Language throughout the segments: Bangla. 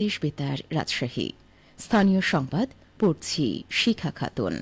দেশ বেতার, রাজশাহী। স্থানীয় সংবাদ, পড়ছি শিখা খাতুন।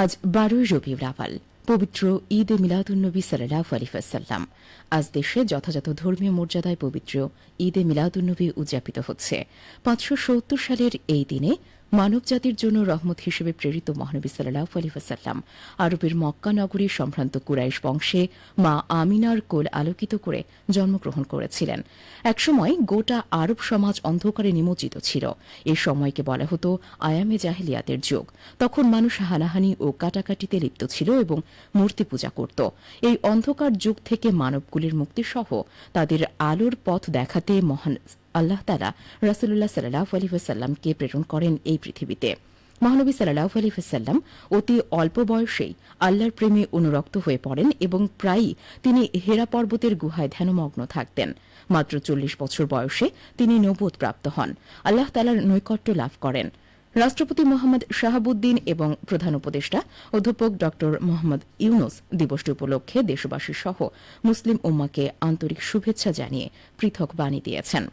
আজ বারোই রবিউল আওয়াল পবিত্র ঈদ এ মিলাদুন্নবী সাল্লাহ আলিফাসাল্লাম আজ দেশে যথাযথ ধর্মীয় মর্যাদায় পবিত্র ঈদ এ মিলাদুন্নবী উদযাপিত হচ্ছে। পাঁচশো সত্তর সালের এই দিনে মানবজাতির জন্য রহমত হিসেবে প্রেরিত মহানবী সাল্লাহ আলিফাসাল্লাম আরবের মক্কা নগরীর সম্ভ্রান্ত কুরাইশ বংশে মা আমিনার কোল আলোকিত করে জন্মগ্রহণ করেছিলেন। একসময় গোটা আরব সমাজ অন্ধকারে নিমজ্জিত ছিল। এ সময়কে বলা হতো আয়ামে জাহেলিয়াতের যুগ। তখন মানুষ হানাহানি ও কাটাকাটিতে লিপ্ত ছিল এবং মূর্তি পূজা করত। এই অন্ধকার যুগ থেকে মানবকুলের মুক্তিসহ তাদের আলোর পথ দেখাতে মহান আল্লাহ তালা রাসুল্লাহ সাল্লাহ আলহিহাসাল্লামকে প্রেরণ করেন এই পৃথিবীতে। মহানবী সাল্লাহ আলহিহাসাল্লাম অতি অল্প বয়সেই আল্লাহর প্রেমে অনুরক্ত হয়ে পড়েন এবং প্রায়ই তিনি হেরা পর্বতের গুহায় ধ্যানমগ্ন থাকতেন। মাত্র চল্লিশ বছর বয়সে তিনি নবোধ প্রাপ্ত হন। আল্লাহ তালার নৈকট্য লাভ করেন। রাষ্ট্রপতি মোহাম্মদ শাহাবুদ্দিন এবং প্রধান উপদেষ্টা অধ্যাপক ড মোহাম্মদ ইউনুস দিবসটি উপলক্ষে দেশবাসী সহ মুসলিম উম্মাকে আন্তরিক শুভেচ্ছা জানিয়ে পৃথক বাণী দিয়েছেন।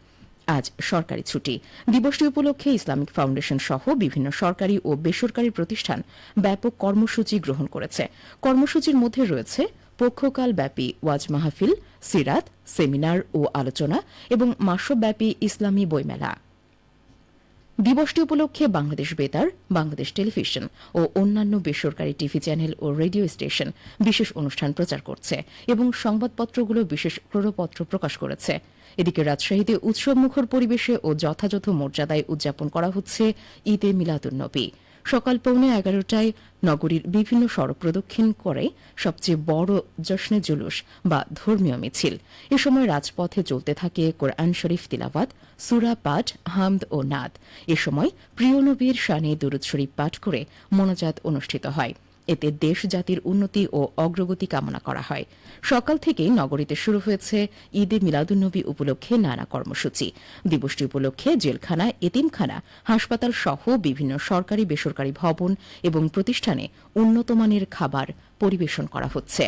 আজ সরকারি ছুটি। দিবসটি উপলক্ষে ইসলামিক ফাউন্ডেশন সহ বিভিন্ন সরকারি ও বেসরকারি প্রতিষ্ঠান ব্যাপক কর্মসূচি গ্রহণ করেছে। কর্মসূচির মধ্যে রয়েছে পক্ষকাল ব্যাপী ওয়াজ মাহফিল, সিরাত, সেমিনার ও আলোচনা এবং মাসব্যাপী ইসলামী বইমেলা। দিবসটি উপলক্ষে বাংলাদেশ বেতার, বাংলাদেশ টেলিভিশন ও অন্যান্য বেসরকারি টিভি চ্যানেল ও রেডিও স্টেশন বিশেষ অনুষ্ঠান প্রচার করছে এবং সংবাদপত্রগুলো বিশেষ ক্রোড়পত্র প্রকাশ করেছে। এদিকে রাজশাহীতে উৎসবমুখর পরিবেশে ও যথাযথ মর্যাদায় উদযাপন করা হচ্ছে ঈদে মিলাদুন্নবী সকাল পৌনে এগারোটায় নগরীর বিভিন্ন সড়ক প্রদক্ষিণ করে সবচেয়ে বড় জশ্নে জুলুস বা ধর্মীয় মিছিল। এ সময় রাজপথে চলতে থাকে কোরআন শরীফ তিলাবাত সুরা পাঠ, হামদ ও নাদ। এ সময় প্রিয় নবীর শানে দুরুদ শরীফ পাঠ করে মোনাজাত অনুষ্ঠিত হয়। এতে দেশ জাতির উন্নতি ও অগ্রগতি কামনা করা হয়। সকাল থেকেই নগরীতে শুরু হয়েছে ঈদে মিলাদুন্নবী উপলক্ষে নানা কর্মসূচি। দিবসটি উপলক্ষে জেলখানা, এতিমখানা, হাসপাতাল সহ বিভিন্ন সরকারি বেসরকারি ভবন এবং প্রতিষ্ঠানে উন্নতমানের খাবার পরিবেশন করা হচ্ছে।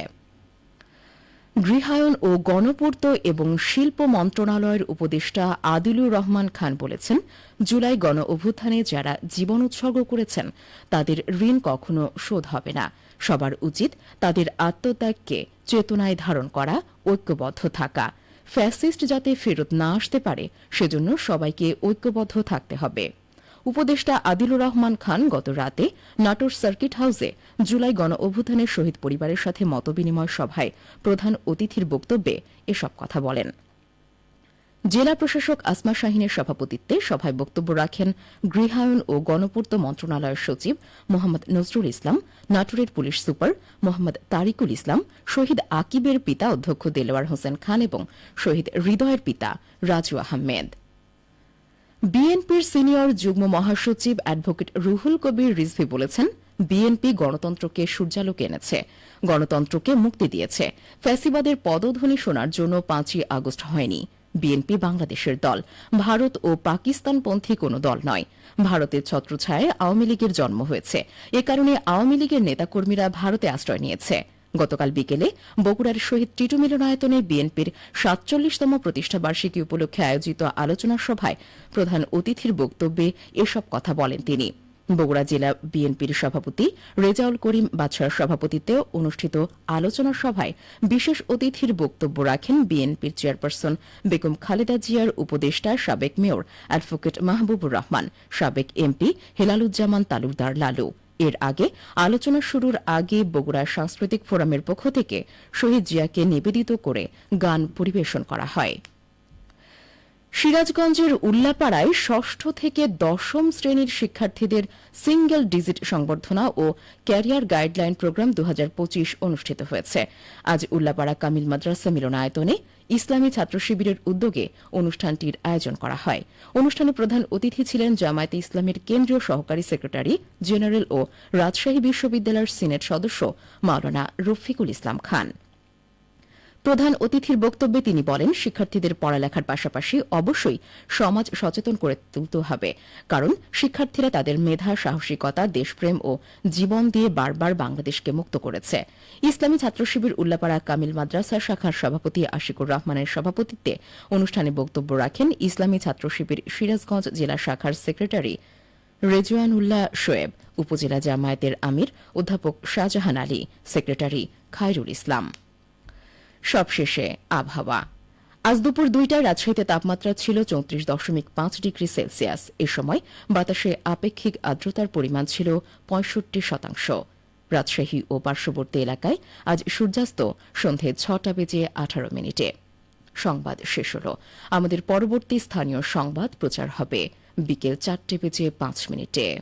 গৃহায়ন ও গণপূর্ত এবং শিল্প মন্ত্রণালয়ের উপদেষ্টা আদিলুর রহমান খান বলেছেন, জুলাই গণ অভ্যুত্থানে যারা জীবন উৎসর্গ করেছেন, তাদের ঋণ কখনো শোধ হবে না। সবার উচিত তাদের আত্মত্যাগকে চেতনায় ধারণ করা, ঐক্যবদ্ধ থাকা। ফ্যাসিস্ট যাতে ফেরত না আসতে পারে, সেজন্য সবাইকে ঐক্যবদ্ধ থাকতে হবে। উপদেষ্টা আদিলুর রহমান খান গত রাতে নাটোর সার্কিট হাউসে জুলাই গণ অভ্যুত্থানের শহীদ পরিবারের সাথে মতবিনিময় সভায় প্রধান অতিথির বক্তব্যে এসব কথা বলেন। জেলা প্রশাসক আসমা শাহিনের সভাপতিত্বে সভায় বক্তব্য রাখেন গৃহায়ন ও গণপূর্ত মন্ত্রণালয়ের সচিব মোহাম্মদ নজরুল ইসলাম, নাটোরের পুলিশ সুপার মোহাম্মদ তারিকুল ইসলাম, শহীদ আকিবের পিতা অধ্যক্ষ দেলোয়ার হোসেন খান এবং শহীদ হৃদয়ের পিতা রাজু আহমেদ। বিএনপির সিনিয়র যুগ্ম মহাসচিব অ্যাডভোকেট রুহুল কবির রিজভি বলেছেন, বিএনপি গণতন্ত্রকে সূর্যালোক এনেছে, গণতন্ত্রকে মুক্তি দিয়েছে। ফ্যাসিবাদের পদধ্বনি শোনার জন্য পাঁচই আগস্ট হয়নি। বিএনপি বাংলাদেশের দল, ভারত ও পাকিস্তানপন্থী কোনো দল নয়। ভারতের ছত্রছায়ায় আওয়ামী লীগের জন্ম হয়েছে। এ কারণে আওয়ামী লীগের নেতাকর্মীরা ভারতে আশ্রয় নিয়েছে। গতকাল বিকেলে বগুড়ার শহীদ টিটু মিলনায়তনে বিএনপির সাতচল্লিশতম প্রতিষ্ঠাবার্ষিকী উপলক্ষে আয়োজিত আলোচনা সভায় প্রধান অতিথির বক্তব্যে এসব কথা বলেন তিনি। বগুড়া জেলা বিএনপির সভাপতি রেজাউল করিম বাদশার সভাপতিত্বে অনুষ্ঠিত আলোচনা সভায় বিশেষ অতিথির বক্তব্য রাখেন বিএনপির চেয়ারপারসন বেগম খালেদা জিয়ার উপদেষ্টা সাবেক মেয়র অ্যাডভোকেট মাহবুবুর রহমান, সাবেক এমপি হেলালুজ্জামান তালুকদার লালু। এর আগে আলোচনা শুরুর আগে বগুড়া সাংস্কৃতিক ফোরামের পক্ষ থেকে শহীদ জিয়াকে নিবেদিত করে গান পরিবেশন করা হয়। সিরাজগঞ্জের উল্লাপাড়ায় ষষ্ঠ থেকে দশম শ্রেণির শিক্ষার্থীদের সিঙ্গেল ডিজিট সংবর্ধনা ও ক্যারিয়ার গাইডলাইন প্রোগ্রাম দু হাজার পঁচিশ অনুষ্ঠিত হয়েছে। আজ উল্লাপাড়া কামিল মাদ্রাসা মিলনায়তনে ইসলামী ছাত্র শিবিরের উদ্যোগে অনুষ্ঠানটির আয়োজন করা হয়। অনুষ্ঠানে প্রধান অতিথি ছিলেন জামায়াতে ইসলামের কেন্দ্রীয় সহকারী সেক্রেটারি, জেনারেল ও রাজশাহী বিশ্ববিদ্যালয়ের সিনেট সদস্য মাওলানা রফিকুল ইসলাম খান। প্রধান অতিথির বক্তব্যে তিনি বলেন, শিক্ষার্থীদের পড়ালেখার পাশাপাশি অবশ্যই সমাজ সচেতন করে তুলতে হবে। কারণ শিক্ষার্থীরা তাদের মেধা, সাহসিকতা, দেশপ্রেম ও জীবন দিয়ে বারবার বাংলাদেশকে মুক্ত করেছে। ইসলামী ছাত্র শিবির উল্লাপাড়া কামিল মাদ্রাসা শাখার সভাপতি আশিকুর রহমানের সভাপতিত্বে অনুষ্ঠানে বক্তব্য রাখেন ইসলামী ছাত্র শিবির সিরাজগঞ্জ জেলা শাখার সেক্রেটারি রেজওয়ান উল্লাহ শোয়েব, উপজেলা জামায়াতের আমির অধ্যাপক শাহজাহান আলী, সেক্রেটারি খায়রুল ইসলাম। সবশেষে আবহাওয়া। আজ দুপুর দুইটায় রাজশাহীতে তাপমাত্রা ছিল চৌত্রিশ দশমিক পাঁচ ডিগ্রি সেলসিয়াস। এ সময় বাতাসে আপেক্ষিক আর্দ্রতার পরিমাণ ছিল পঁয়ষট্টি শতাংশ। রাজশাহী ও পার্শ্ববর্তী এলাকায় আজ সূর্যাস্ত সন্ধে ছটা বেজে আঠারো মিনিটে। সংবাদ শেষ হল। আমাদের পরবর্তী স্থানীয় সংবাদ প্রচার হবে বিকেল চারটে বেজে পাঁচ মিনিটে।